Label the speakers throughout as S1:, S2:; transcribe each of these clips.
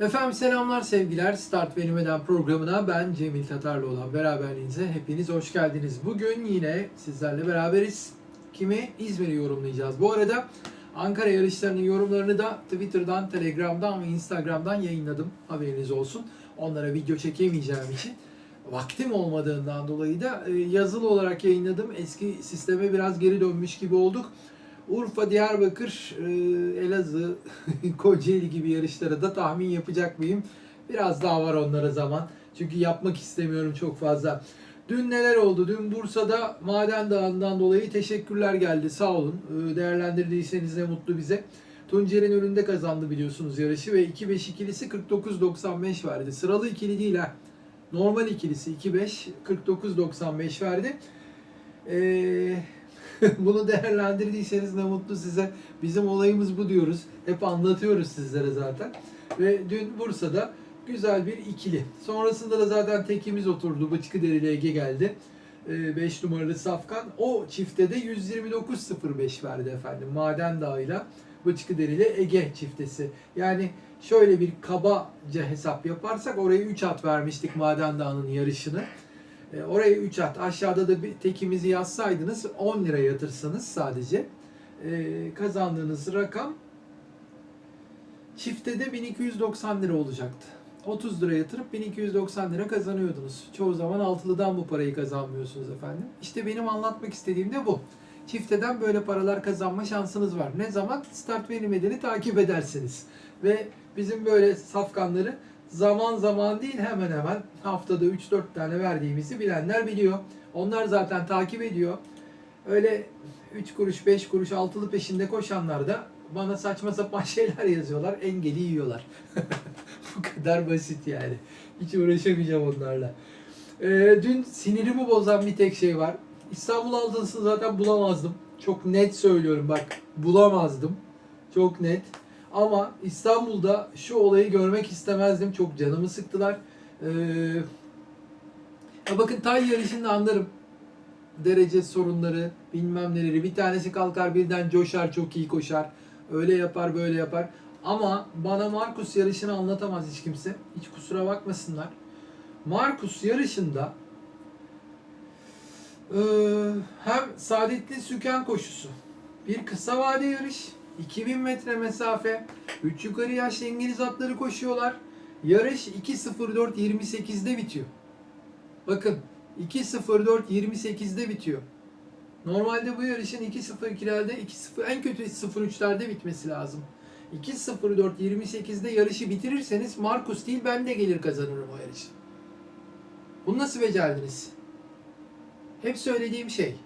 S1: Efendim selamlar sevgiler. Start Verilmeden programına ben Cemil Tatarlı olan beraberliğinize hepiniz hoş geldiniz. Bugün yine sizlerle beraberiz. Kimi? İzmir'i yorumlayacağız. Bu arada Ankara yarışlarının yorumlarını da Twitter'dan, Telegram'dan ve Instagram'dan yayınladım. Haberiniz olsun. Onlara video çekemeyeceğim için vaktim olmadığından dolayı da e, yazılı olarak yayınladım. Eski sisteme biraz geri dönmüş gibi olduk. Urfa, Diyarbakır, e, Elazığ, Kocaeli gibi yarışlara da tahmin yapacak mıyım? Biraz daha var onlara zaman. Çünkü yapmak istemiyorum çok fazla. Dün neler oldu? Dün Bursa'da Maden Dağı'ndan dolayı teşekkürler geldi. Sağ olun. E, Değerlendirdiyseniz ne mutlu bize. Tuncer'in önünde kazandı biliyorsunuz yarışı ve 2-5 ikilisi 49-95 verdi. Sıralı ikili değil ha. Normal ikilisi 2-5 49-95 verdi. Eee bunu değerlendirdiyseniz ne mutlu size. Bizim olayımız bu diyoruz. Hep anlatıyoruz sizlere zaten. Ve dün Bursa'da güzel bir ikili. Sonrasında da zaten tekimiz oturdu. Bıçkı Derili Ege geldi. 5 numaralı Safkan. O çifte de 129.05 verdi efendim. Maden Dağı'yla Bıçkı Derili Ege çiftesi. Yani şöyle bir kabaca hesap yaparsak oraya 3 at vermiştik Maden Dağı'nın yarışını. E, oraya 3 at. Aşağıda da bir tekimizi yazsaydınız 10 lira yatırsanız sadece e, kazandığınız rakam çifte de 1290 lira olacaktı. 30 lira yatırıp 1290 lira kazanıyordunuz. Çoğu zaman altılıdan bu parayı kazanmıyorsunuz efendim. İşte benim anlatmak istediğim de bu. Çifteden böyle paralar kazanma şansınız var. Ne zaman? Start verilmediğini takip edersiniz. Ve bizim böyle safkanları zaman zaman değil hemen hemen haftada 3-4 tane verdiğimizi bilenler biliyor. Onlar zaten takip ediyor. Öyle 3 kuruş, 5 kuruş altılı peşinde koşanlar da bana saçma sapan şeyler yazıyorlar. Engeli yiyorlar. Bu kadar basit yani. Hiç uğraşamayacağım onlarla. Ee, dün sinirimi bozan bir tek şey var. İstanbul altısını zaten bulamazdım. Çok net söylüyorum bak. Bulamazdım. Çok net. Ama İstanbul'da şu olayı görmek istemezdim. Çok canımı sıktılar. Ee, bakın tay yarışında anlarım. Derece sorunları, bilmem neleri. Bir tanesi kalkar birden coşar, çok iyi koşar. Öyle yapar, böyle yapar. Ama bana Markus yarışını anlatamaz hiç kimse. Hiç kusura bakmasınlar. Markus yarışında ee, hem Saadettin Süken koşusu, bir kısa vade yarış, 2000 metre mesafe, 3 yukarı yaşlı İngiliz atları koşuyorlar. Yarış 2.04.28'de bitiyor. Bakın 2.04.28'de bitiyor. Normalde bu yarışın 2.02'lerde, 2.0 en kötü 0.3'lerde bitmesi lazım. 2.04.28'de yarışı bitirirseniz Markus değil ben de gelir kazanırım o yarışı. Bunu nasıl becerdiniz? Hep söylediğim şey.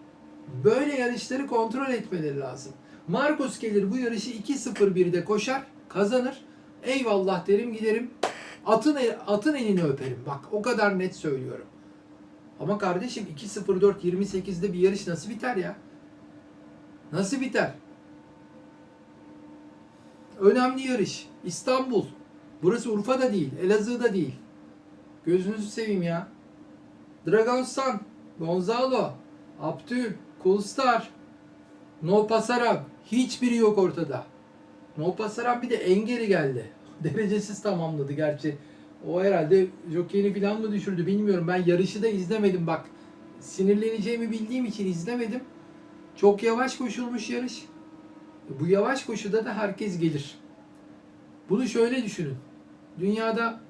S1: Böyle yarışları kontrol etmeleri lazım. Marcos gelir bu yarışı 2-0-1'de koşar, kazanır. Eyvallah derim giderim. Atın atın elini öperim. Bak o kadar net söylüyorum. Ama kardeşim 2-0-4-28'de bir yarış nasıl biter ya? Nasıl biter? Önemli yarış. İstanbul. Burası Urfa'da değil, Elazığ'da değil. Gözünüzü seveyim ya. Dragon Gonzalo, Abdül, Kulstar, No Pasaran. Hiçbiri yok ortada. No Pasaran bir de en geri geldi. Derecesiz tamamladı gerçi. O herhalde jokeyini falan mı düşürdü bilmiyorum. Ben yarışı da izlemedim bak. Sinirleneceğimi bildiğim için izlemedim. Çok yavaş koşulmuş yarış. Bu yavaş koşuda da herkes gelir. Bunu şöyle düşünün. Dünyada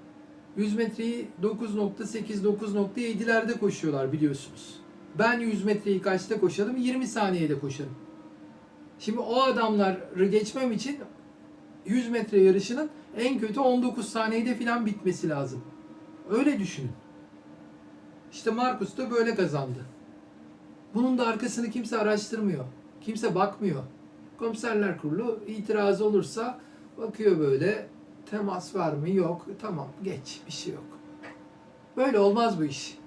S1: 100 metreyi 9.8-9.7'lerde koşuyorlar biliyorsunuz. Ben 100 metreyi kaçta koşarım? 20 saniyede koşarım. Şimdi o adamları geçmem için 100 metre yarışının en kötü 19 saniyede falan bitmesi lazım. Öyle düşünün. İşte Marcus da böyle kazandı. Bunun da arkasını kimse araştırmıyor. Kimse bakmıyor. Komiserler kurulu itiraz olursa bakıyor böyle temas var mı? Yok. Tamam geç bir şey yok. Böyle olmaz bu iş.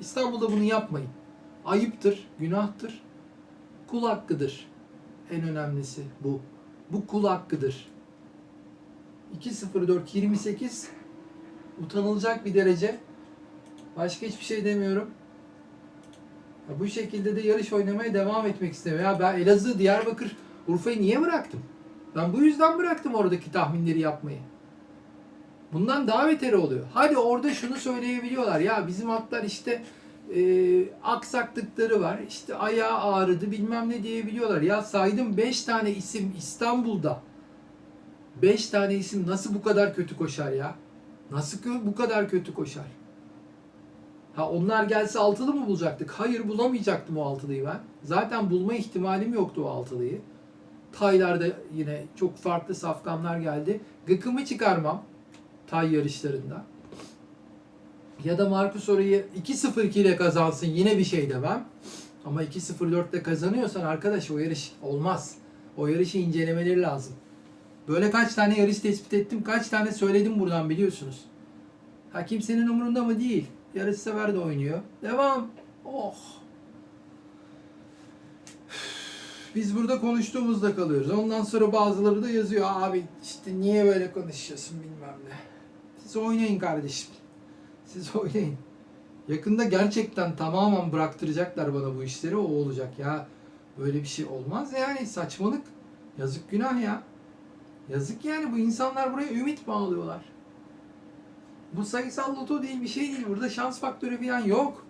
S1: İstanbul'da bunu yapmayın. Ayıptır, günahtır, kul hakkıdır. En önemlisi bu. Bu kul hakkıdır. 2.04.28 utanılacak bir derece. Başka hiçbir şey demiyorum. Ya bu şekilde de yarış oynamaya devam etmek istemiyorum. Ya ben Elazığ, Diyarbakır, Urfa'yı niye bıraktım? Ben bu yüzden bıraktım oradaki tahminleri yapmayı. Bundan daha beteri oluyor. Hadi orada şunu söyleyebiliyorlar. Ya bizim atlar işte e, aksaklıkları var. İşte ayağı ağrıdı bilmem ne diyebiliyorlar. Ya saydım 5 tane isim İstanbul'da. 5 tane isim nasıl bu kadar kötü koşar ya? Nasıl bu kadar kötü koşar? Ha onlar gelse altılı mı bulacaktık? Hayır bulamayacaktım o altılıyı ben. Zaten bulma ihtimalim yoktu o altılıyı. Taylarda yine çok farklı safkanlar geldi. Gıkımı çıkarmam tay yarışlarında. Ya da Marcus orayı 2-0-2 ile kazansın yine bir şey demem. Ama 2-0-4 ile kazanıyorsan arkadaş o yarış olmaz. O yarışı incelemeleri lazım. Böyle kaç tane yarış tespit ettim, kaç tane söyledim buradan biliyorsunuz. Ha kimsenin umurunda mı değil. Yarış sever de oynuyor. Devam. Oh. Biz burada konuştuğumuzda kalıyoruz. Ondan sonra bazıları da yazıyor. Abi işte niye böyle konuşuyorsun bilmem ne. Siz oynayın kardeşim. Siz oynayın. Yakında gerçekten tamamen bıraktıracaklar bana bu işleri. O olacak ya. Böyle bir şey olmaz yani. Saçmalık. Yazık günah ya. Yazık yani bu insanlar buraya ümit bağlıyorlar. Bu sayısal loto değil bir şey değil. Burada şans faktörü falan yok.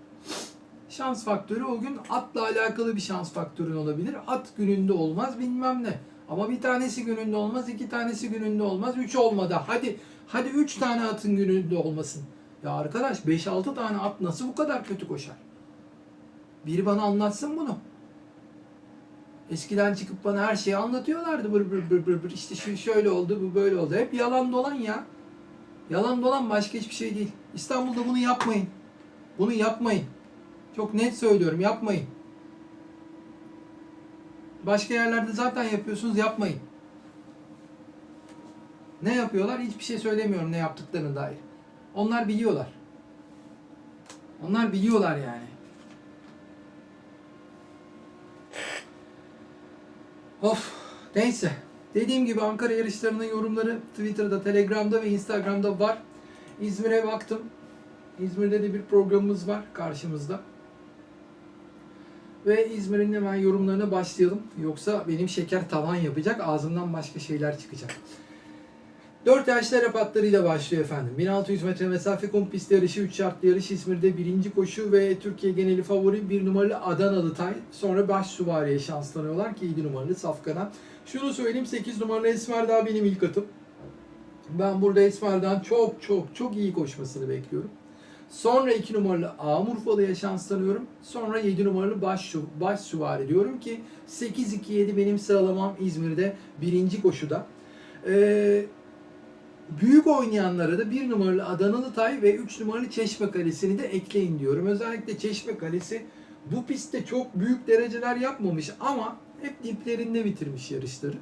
S1: Şans faktörü o gün atla alakalı bir şans faktörün olabilir. At gününde olmaz bilmem ne. Ama bir tanesi gününde olmaz, iki tanesi gününde olmaz, üç olmadı. Hadi hadi üç tane atın gününde olmasın. Ya arkadaş 5-6 tane at nasıl bu kadar kötü koşar? Biri bana anlatsın bunu. Eskiden çıkıp bana her şeyi anlatıyorlardı. Bır bır bır bır bır. İşte şu şöyle oldu, bu böyle oldu. Hep yalan dolan ya. Yalan dolan başka hiçbir şey değil. İstanbul'da bunu yapmayın. Bunu yapmayın. Çok net söylüyorum yapmayın. Başka yerlerde zaten yapıyorsunuz yapmayın. Ne yapıyorlar? Hiçbir şey söylemiyorum ne yaptıklarına dair. Onlar biliyorlar. Onlar biliyorlar yani. Of. Neyse. Dediğim gibi Ankara yarışlarının yorumları Twitter'da, Telegram'da ve Instagram'da var. İzmir'e baktım. İzmir'de de bir programımız var karşımızda. Ve İzmir'in hemen yorumlarına başlayalım. Yoksa benim şeker tavan yapacak. Ağzımdan başka şeyler çıkacak. 4 yaşlı Arap başlıyor efendim. 1600 metre mesafe kum pist yarışı, 3 şartlı yarış İzmir'de birinci koşu ve Türkiye geneli favori bir numaralı Adanalı Tay. Sonra baş süvariye şanslanıyorlar ki 7 numaralı Safkan'a. Şunu söyleyeyim 8 numaralı Esmer daha benim ilk atım. Ben burada Esmer'den çok çok çok iyi koşmasını bekliyorum. Sonra 2 numaralı Amurfalı'ya şanslanıyorum. Sonra 7 numaralı baş, baş süvari diyorum ki 8-2-7 benim sıralamam İzmir'de birinci koşuda. Ee, büyük oynayanlara da 1 numaralı Adanalı Tay ve 3 numaralı Çeşme Kalesi'ni de ekleyin diyorum. Özellikle Çeşme Kalesi bu pistte çok büyük dereceler yapmamış ama hep diplerinde bitirmiş yarışları.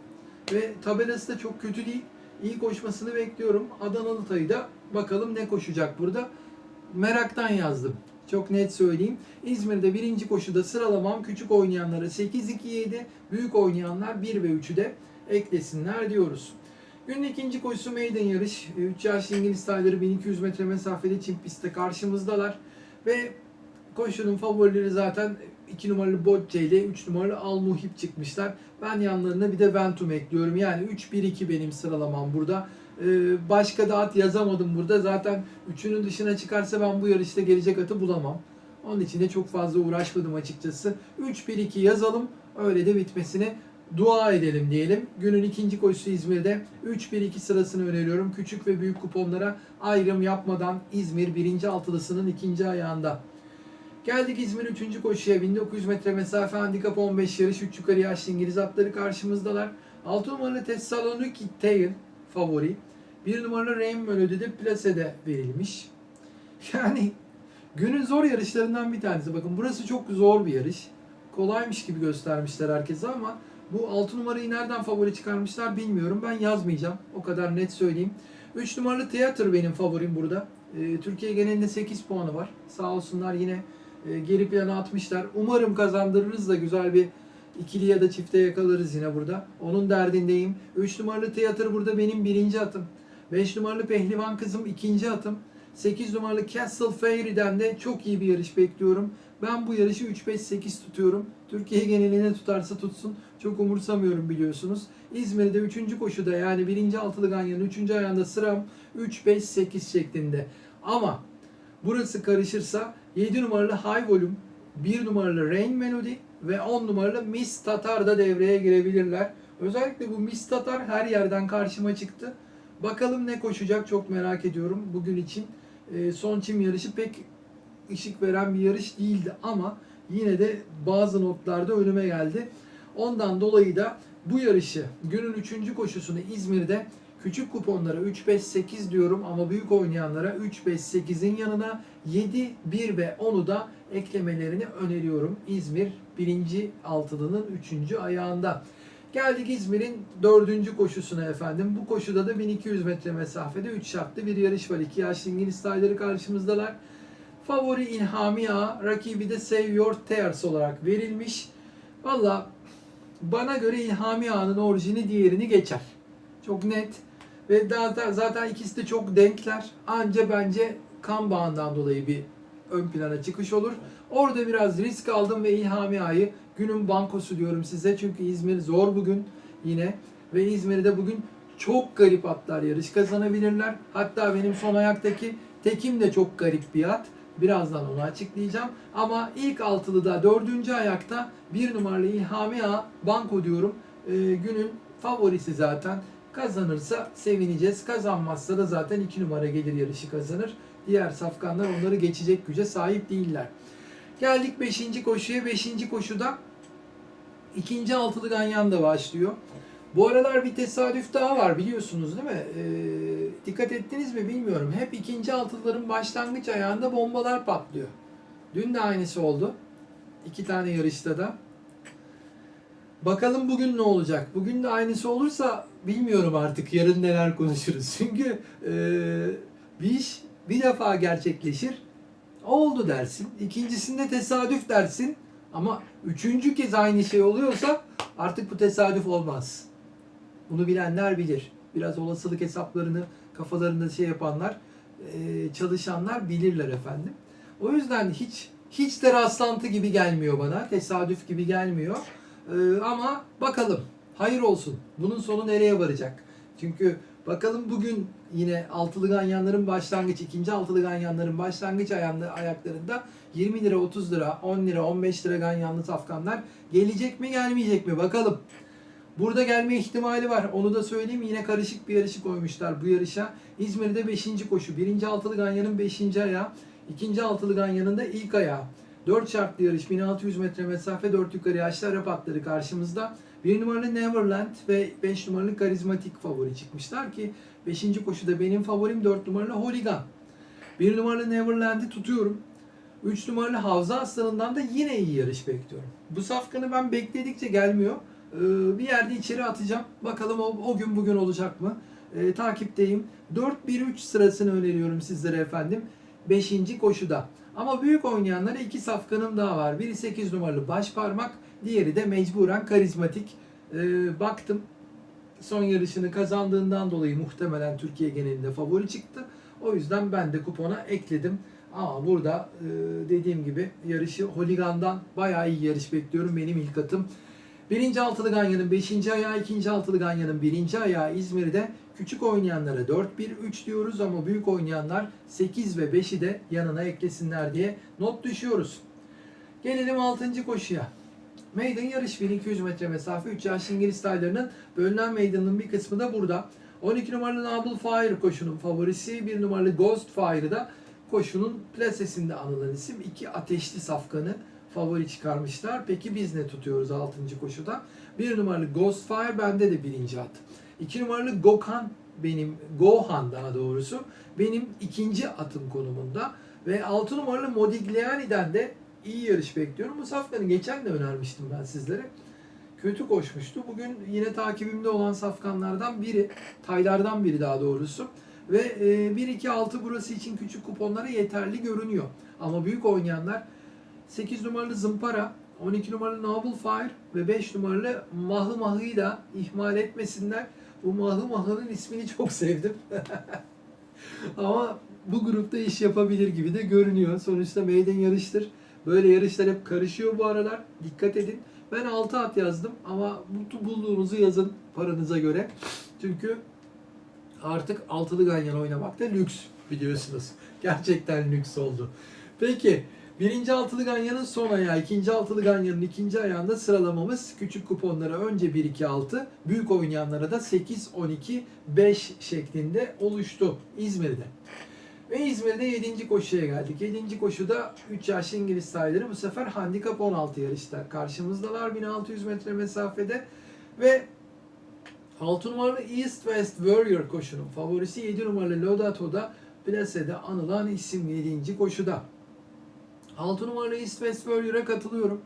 S1: Ve tabelası da çok kötü değil. İyi koşmasını bekliyorum. Adanalı Tay'ı da bakalım ne koşacak burada. Meraktan yazdım. Çok net söyleyeyim. İzmir'de birinci koşuda sıralamam küçük oynayanlara 8-2-7, büyük oynayanlar 1 ve 3'ü de eklesinler diyoruz. Günün ikinci koşusu maiden yarış. 3 yaşlı İngiliz tayları 1200 metre mesafede çim pistte karşımızdalar. Ve koşunun favorileri zaten 2 numaralı Bocce ile 3 numaralı Al Muhip çıkmışlar. Ben yanlarına bir de Ventum ekliyorum. Yani 3-1-2 benim sıralamam burada. Ee, başka da at yazamadım burada. Zaten üçünün dışına çıkarsa ben bu yarışta gelecek atı bulamam. Onun için de çok fazla uğraşmadım açıkçası. 3-1-2 yazalım. Öyle de bitmesini dua edelim diyelim. Günün ikinci koşusu İzmir'de 3-1-2 sırasını öneriyorum. Küçük ve büyük kuponlara ayrım yapmadan İzmir birinci altılısının ikinci ayağında. Geldik İzmir 3. koşuya. 1900 metre mesafe handikap 15 yarış 3 yukarı yaşlı İngiliz atları karşımızdalar. 6 numaralı Thessaloniki Tail favori. 1 numaralı Rainbow'de de plasede verilmiş. Yani günün zor yarışlarından bir tanesi. Bakın burası çok zor bir yarış. Kolaymış gibi göstermişler herkese ama bu 6 numarayı nereden favori çıkarmışlar bilmiyorum. Ben yazmayacağım. O kadar net söyleyeyim. 3 numaralı Theater benim favorim burada. Ee, Türkiye genelinde 8 puanı var. Sağ olsunlar yine e, geri plana atmışlar. Umarım kazandırırız da güzel bir ikili ya da çifte yakalarız yine burada. Onun derdindeyim. 3 numaralı Theater burada benim birinci atım. 5 numaralı Pehlivan kızım ikinci atım. 8 numaralı Castle Fairy'den de çok iyi bir yarış bekliyorum. Ben bu yarışı 3-5-8 tutuyorum. Türkiye geneline tutarsa tutsun. Çok umursamıyorum biliyorsunuz. İzmir'de 3. koşuda yani 1. altılı ganyanın 3. ayağında sıram 3-5-8 şeklinde. Ama burası karışırsa 7 numaralı High Volume, 1 numaralı Rain Melody ve 10 numaralı Miss Tatar da devreye girebilirler. Özellikle bu Miss Tatar her yerden karşıma çıktı. Bakalım ne koşacak çok merak ediyorum bugün için. Ee, son çim yarışı pek ışık veren bir yarış değildi ama yine de bazı notlarda önüme geldi. Ondan dolayı da bu yarışı günün 3. koşusunu İzmir'de küçük kuponlara 3-5-8 diyorum ama büyük oynayanlara 3-5-8'in yanına 7, 1 ve 10'u da eklemelerini öneriyorum. İzmir 1. altılının 3. ayağında. Geldik İzmir'in 4. koşusuna efendim. Bu koşuda da 1200 metre mesafede 3 şartlı bir yarış var. İki yaşlı İngiliz tayları karşımızdalar. Favori İlhami Ağa, rakibi de Save Your Tears olarak verilmiş. Valla bana göre İlhami Ağa'nın orijini diğerini geçer. Çok net. Ve zaten, zaten ikisi de çok denkler. Anca bence kan bağından dolayı bir ön plana çıkış olur. Orada biraz risk aldım ve İlhami Ağa'yı günün bankosu diyorum size. Çünkü İzmir zor bugün yine. Ve İzmir'de bugün çok garip atlar yarış kazanabilirler. Hatta benim son ayaktaki tekim de çok garip bir at. Birazdan onu açıklayacağım. Ama ilk altılıda dördüncü ayakta bir numaralı İlhami Ağa banko diyorum. Ee, günün favorisi zaten. Kazanırsa sevineceğiz. Kazanmazsa da zaten iki numara gelir yarışı kazanır. Diğer safkanlar onları geçecek güce sahip değiller. Geldik 5. koşuya. 5. koşuda ikinci altılı ganyan da başlıyor. Bu aralar bir tesadüf daha var biliyorsunuz değil mi? Ee, dikkat ettiniz mi bilmiyorum. Hep ikinci altılıların başlangıç ayağında bombalar patlıyor. Dün de aynısı oldu. İki tane yarışta da. Bakalım bugün ne olacak? Bugün de aynısı olursa bilmiyorum artık yarın neler konuşuruz. Çünkü e, bir iş bir defa gerçekleşir. Oldu dersin. İkincisinde tesadüf dersin. Ama üçüncü kez aynı şey oluyorsa artık bu tesadüf olmaz. Bunu bilenler bilir. Biraz olasılık hesaplarını kafalarında şey yapanlar, e, çalışanlar bilirler efendim. O yüzden hiç hiç de rastlantı gibi gelmiyor bana. Tesadüf gibi gelmiyor. E, ama bakalım. Hayır olsun. Bunun sonu nereye varacak? Çünkü bakalım bugün yine altılı ganyanların başlangıç, ikinci altılı ganyanların başlangıç ayaklarında 20 lira, 30 lira, 10 lira, 15 lira ganyanlı safkanlar gelecek mi gelmeyecek mi? Bakalım. Burada gelme ihtimali var. Onu da söyleyeyim. Yine karışık bir yarışı koymuşlar bu yarışa. İzmir'de 5. koşu. 1. altılı ganyanın 5. ayağı. 2. altılı ganyanın da ilk ayağı. 4 şartlı yarış. 1600 metre mesafe 4 yukarı yaşlı Arap atları karşımızda. 1 numaralı Neverland ve 5 numaralı karizmatik favori çıkmışlar ki 5. koşuda benim favorim 4 numaralı Holigan. 1 numaralı Neverland'i tutuyorum. 3 numaralı Havza Aslanı'ndan da yine iyi yarış bekliyorum. Bu safkanı ben bekledikçe gelmiyor. Ee, bir yerde içeri atacağım. Bakalım o, o gün bugün olacak mı? Ee, takipteyim. 4-1-3 sırasını öneriyorum sizlere efendim. 5. koşuda. Ama büyük oynayanlara iki safkanım daha var. Biri 8 numaralı baş parmak, diğeri de mecburen karizmatik. Ee, baktım son yarışını kazandığından dolayı muhtemelen Türkiye genelinde favori çıktı. O yüzden ben de kupona ekledim. Ama burada e, dediğim gibi yarışı Holigan'dan bayağı iyi yarış bekliyorum. Benim ilk atım. Birinci altılı ganyanın 5. ayağı, ikinci altılı ganyanın 1. ayağı İzmir'de. Küçük oynayanlara 4-1-3 diyoruz ama büyük oynayanlar 8 ve 5'i de yanına eklesinler diye not düşüyoruz. Gelelim 6. koşuya. Meydan yarış 1200 metre mesafe 3 yaşlı İngiliz taylarının bölünen meydanın bir kısmı da burada. 12 numaralı Noble Fire koşunun favorisi, 1 numaralı Ghost Fire da koşunun plasesinde anılan isim. İki ateşli safkanı favori çıkarmışlar. Peki biz ne tutuyoruz 6. koşuda? 1 numaralı Ghost Fire bende de birinci at. 2 numaralı Gokan benim, Gohan daha doğrusu benim ikinci atım konumunda. Ve 6 numaralı Modigliani'den de iyi yarış bekliyorum. Bu safkanı geçen de önermiştim ben sizlere. Kötü koşmuştu. Bugün yine takibimde olan safkanlardan biri, taylardan biri daha doğrusu. Ve e, 1-2-6 burası için küçük kuponlara yeterli görünüyor. Ama büyük oynayanlar 8 numaralı Zımpara, 12 numaralı Noble Fire ve 5 numaralı Mahı Mahı'yı da ihmal etmesinler. Bu Mahı Mahı'nın ismini çok sevdim. Ama bu grupta iş yapabilir gibi de görünüyor. Sonuçta meydan yarıştır. Böyle yarışlar hep karışıyor bu aralar. Dikkat edin. Ben 6 at yazdım ama bu bulduğunuzu yazın paranıza göre. Çünkü artık altılı ganyan oynamak da lüks biliyorsunuz. Gerçekten lüks oldu. Peki birinci altılı ganyanın son ayağı, ikinci altılı ganyanın ikinci ayağında sıralamamız küçük kuponlara önce 1-2-6, büyük oynayanlara da 8-12-5 şeklinde oluştu İzmir'de. Ve İzmir'de 7. koşuya geldik. 7. koşuda 3 yaşlı İngiliz sayıları bu sefer handikap 16 yarışta karşımızdalar 1600 metre mesafede ve 6 numaralı East West Warrior koşunun favorisi 7 numaralı Lodato'da plasede anılan isim 7. koşuda. 6 numaralı West Warrior'a katılıyorum.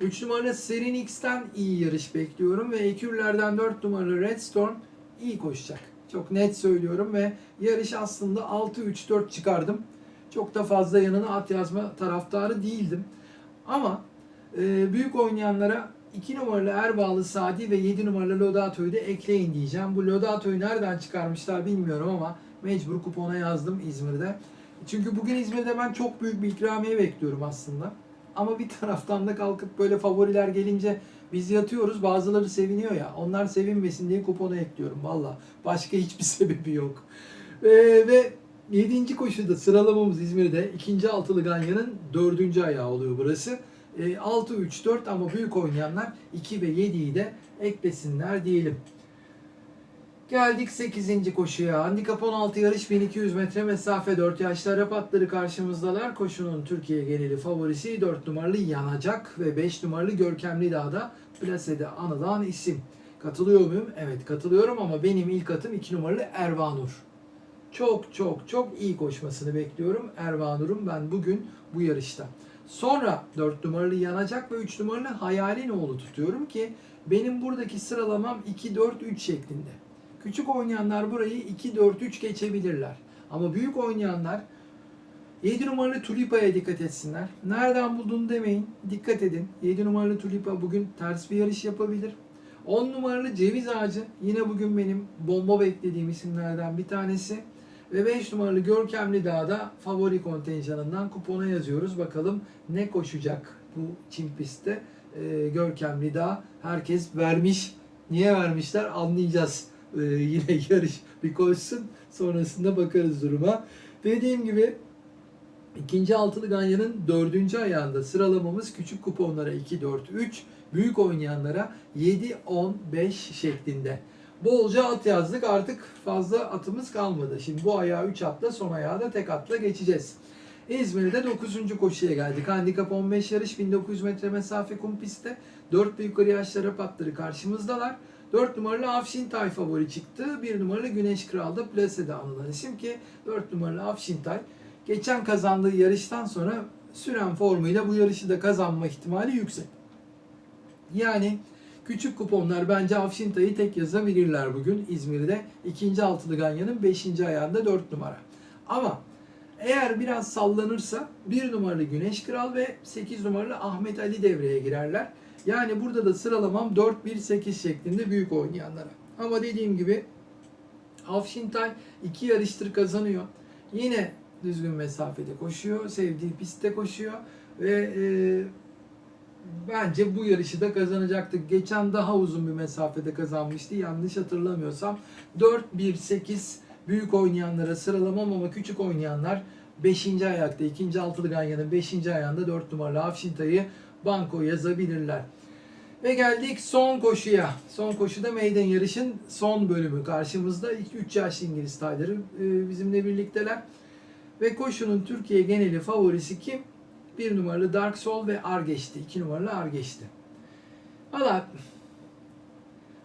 S1: 3 numaralı Serin X'ten iyi yarış bekliyorum ve ekürlerden 4 numaralı Red Storm iyi koşacak. Çok net söylüyorum ve yarış aslında 6-3-4 çıkardım. Çok da fazla yanına at yazma taraftarı değildim. Ama e, büyük oynayanlara 2 numaralı Erbağlı Sadi ve 7 numaralı Lodato'yu da ekleyin diyeceğim. Bu Lodato'yu nereden çıkarmışlar bilmiyorum ama mecbur kupona yazdım İzmir'de. Çünkü bugün İzmir'de ben çok büyük bir ikramiye bekliyorum aslında. Ama bir taraftan da kalkıp böyle favoriler gelince biz yatıyoruz bazıları seviniyor ya. Onlar sevinmesin diye kupona ekliyorum valla. Başka hiçbir sebebi yok. Ee, ve 7. koşuda sıralamamız İzmir'de. ikinci altılı Ganyan'ın dördüncü ayağı oluyor burası. Ee, 6-3-4 ama büyük oynayanlar 2 ve 7'yi de eklesinler diyelim. Geldik 8. koşuya. Handikap 16 yarış 1200 metre mesafe 4 yaşlı Arap atları karşımızdalar. Koşunun Türkiye geneli favorisi 4 numaralı Yanacak ve 5 numaralı Görkemli Dağ'da plasede anılan isim. Katılıyor muyum? Evet katılıyorum ama benim ilk atım 2 numaralı Ervanur. Çok çok çok iyi koşmasını bekliyorum Ervanur'un ben bugün bu yarışta. Sonra 4 numaralı Yanacak ve 3 numaralı Hayalin oğlu tutuyorum ki benim buradaki sıralamam 2-4-3 şeklinde. Küçük oynayanlar burayı 2-4-3 geçebilirler. Ama büyük oynayanlar 7 numaralı Tulipa'ya dikkat etsinler. Nereden bulduğunu demeyin. Dikkat edin. 7 numaralı Tulipa bugün ters bir yarış yapabilir. 10 numaralı Ceviz Ağacı yine bugün benim bomba beklediğim isimlerden bir tanesi. Ve 5 numaralı Görkemli Dağ'da favori kontenjanından kupona yazıyoruz. Bakalım ne koşacak bu çim pistte. Ee, Görkemli Dağ herkes vermiş. Niye vermişler anlayacağız. Ee, yine yarış bir koşsun. Sonrasında bakarız duruma. Dediğim gibi ikinci altılı ganyanın dördüncü ayağında sıralamamız küçük kuponlara 2, 4, 3, büyük oynayanlara 7, 10, 5 şeklinde. Bolca at yazdık artık fazla atımız kalmadı. Şimdi bu ayağı 3 atla son ayağı da tek atla geçeceğiz. İzmir'de 9. koşuya geldik. Handikap 15 yarış 1900 metre mesafe kum pistte. 4 ve yaşlara patları karşımızdalar. 4 numaralı Afşintay favori çıktı. 1 numaralı Güneş Kral'da plasede anılan isim ki 4 numaralı Afşintay geçen kazandığı yarıştan sonra süren formuyla bu yarışı da kazanma ihtimali yüksek. Yani küçük kuponlar bence Afşintay'ı tek yazabilirler bugün İzmir'de. ikinci altılı Ganyan'ın 5. ayağında 4 numara. Ama eğer biraz sallanırsa 1 numaralı Güneş Kral ve 8 numaralı Ahmet Ali devreye girerler. Yani burada da sıralamam 4-1-8 şeklinde büyük oynayanlara. Ama dediğim gibi Afşintay iki yarıştır kazanıyor. Yine düzgün mesafede koşuyor. Sevdiği pistte koşuyor. Ve e, bence bu yarışı da kazanacaktı. Geçen daha uzun bir mesafede kazanmıştı. Yanlış hatırlamıyorsam. 4-1-8 büyük oynayanlara sıralamam ama küçük oynayanlar 5. ayakta 2. altılı ganyanın 5. ayağında 4 numaralı Afşintay'ı banko yazabilirler. Ve geldik son koşuya. Son koşuda meydan yarışın son bölümü karşımızda. 3 yaşlı İngiliz tayları e, bizimle birlikteler. Ve koşunun Türkiye geneli favorisi kim? 1 numaralı Dark Soul ve Argeç'ti. 2 numaralı Argeç'ti. Valla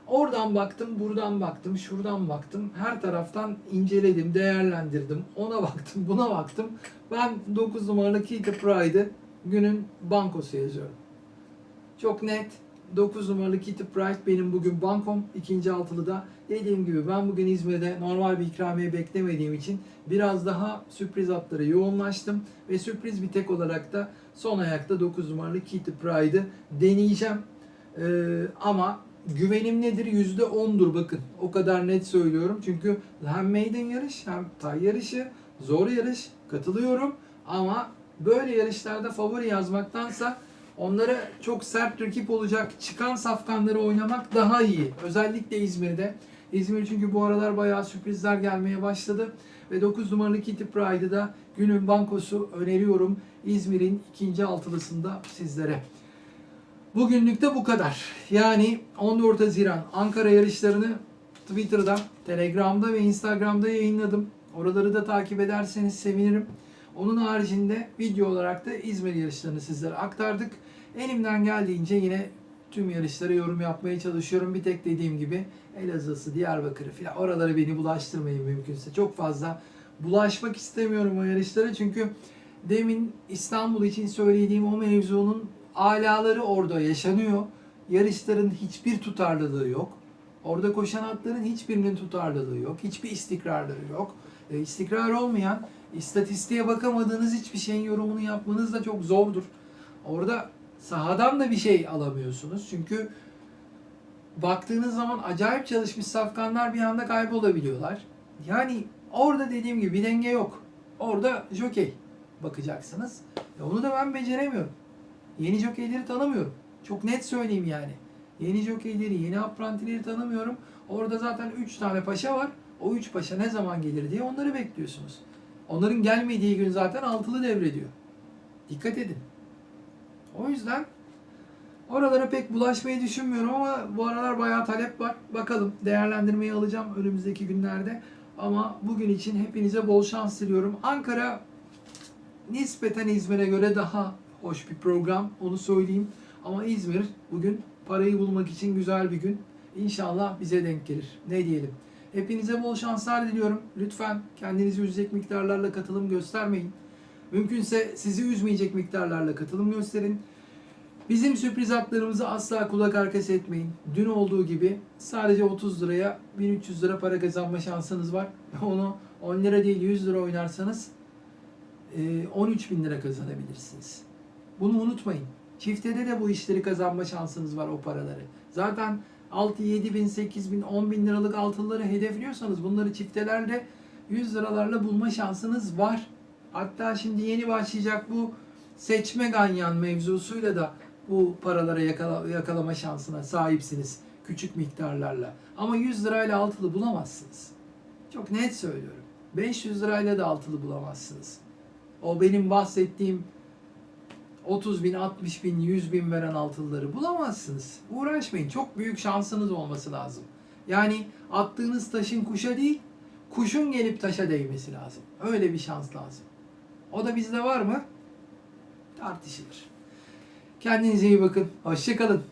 S1: oradan baktım, buradan baktım, şuradan baktım. Her taraftan inceledim, değerlendirdim. Ona baktım, buna baktım. Ben 9 numaralı Kitty Pride'ı günün bankosu yazıyorum. Çok net. 9 numaralı Kitty Pride benim bugün bankom. ikinci altılıda. Dediğim gibi ben bugün İzmir'de normal bir ikramiye beklemediğim için biraz daha sürpriz atlara yoğunlaştım. Ve sürpriz bir tek olarak da son ayakta 9 numaralı Kitty Pride'ı deneyeceğim. Ee, ama güvenim nedir? %10'dur bakın. O kadar net söylüyorum. Çünkü hem maiden yarış hem tay yarışı. Zor yarış. Katılıyorum. Ama böyle yarışlarda favori yazmaktansa onlara çok sert rakip olacak çıkan safkanları oynamak daha iyi. Özellikle İzmir'de. İzmir çünkü bu aralar bayağı sürprizler gelmeye başladı. Ve 9 numaralı Kitty Pride'ı günün bankosu öneriyorum. İzmir'in ikinci altılısında sizlere. Bugünlük de bu kadar. Yani 14 Haziran Ankara yarışlarını Twitter'da, Telegram'da ve Instagram'da yayınladım. Oraları da takip ederseniz sevinirim. Onun haricinde video olarak da İzmir yarışlarını sizlere aktardık. Elimden geldiğince yine tüm yarışlara yorum yapmaya çalışıyorum. Bir tek dediğim gibi Elazığ'sı, Diyarbakır'ı falan oraları beni bulaştırmayın mümkünse. Çok fazla bulaşmak istemiyorum o yarışlara çünkü demin İstanbul için söylediğim o mevzunun alaları orada yaşanıyor. Yarışların hiçbir tutarlılığı yok. Orada koşan atların hiçbirinin tutarlılığı yok. Hiçbir istikrarları yok. E, istikrar olmayan, istatistiğe bakamadığınız hiçbir şeyin yorumunu yapmanız da çok zordur. Orada sahadan da bir şey alamıyorsunuz. Çünkü baktığınız zaman acayip çalışmış safkanlar bir anda kaybolabiliyorlar. Yani orada dediğim gibi bir denge yok. Orada jokey bakacaksınız. E, onu da ben beceremiyorum. Yeni jokeyleri tanımıyorum. Çok net söyleyeyim yani. Yeni jokeyleri, yeni aprantileri tanımıyorum. Orada zaten 3 tane paşa var. O 3 paşa ne zaman gelir diye onları bekliyorsunuz. Onların gelmediği gün zaten altılı devrediyor. Dikkat edin. O yüzden oralara pek bulaşmayı düşünmüyorum ama bu aralar bayağı talep var. Bakalım değerlendirmeyi alacağım önümüzdeki günlerde. Ama bugün için hepinize bol şans diliyorum. Ankara nispeten İzmir'e göre daha hoş bir program onu söyleyeyim. Ama İzmir bugün parayı bulmak için güzel bir gün. İnşallah bize denk gelir. Ne diyelim. Hepinize bol şanslar diliyorum. Lütfen kendinizi üzecek miktarlarla katılım göstermeyin. Mümkünse sizi üzmeyecek miktarlarla katılım gösterin. Bizim sürpriz hatlarımızı asla kulak arkası etmeyin. Dün olduğu gibi sadece 30 liraya 1300 lira para kazanma şansınız var. Onu 10 lira değil 100 lira oynarsanız e, 13 bin lira kazanabilirsiniz. Bunu unutmayın. Çiftede de bu işleri kazanma şansınız var o paraları. Zaten 6, 7 bin, 8 bin, 10 bin liralık altınları hedefliyorsanız bunları çiftelerle 100 liralarla bulma şansınız var. Hatta şimdi yeni başlayacak bu seçme ganyan mevzusuyla da bu paralara yakala- yakalama şansına sahipsiniz küçük miktarlarla. Ama 100 lirayla altılı bulamazsınız. Çok net söylüyorum. 500 lirayla da altılı bulamazsınız. O benim bahsettiğim 30 bin, 60 bin, 100 bin veren altınları bulamazsınız. Uğraşmayın. Çok büyük şansınız olması lazım. Yani attığınız taşın kuşa değil, kuşun gelip taşa değmesi lazım. Öyle bir şans lazım. O da bizde var mı? Tartışılır. Kendinize iyi bakın. Hoşçakalın.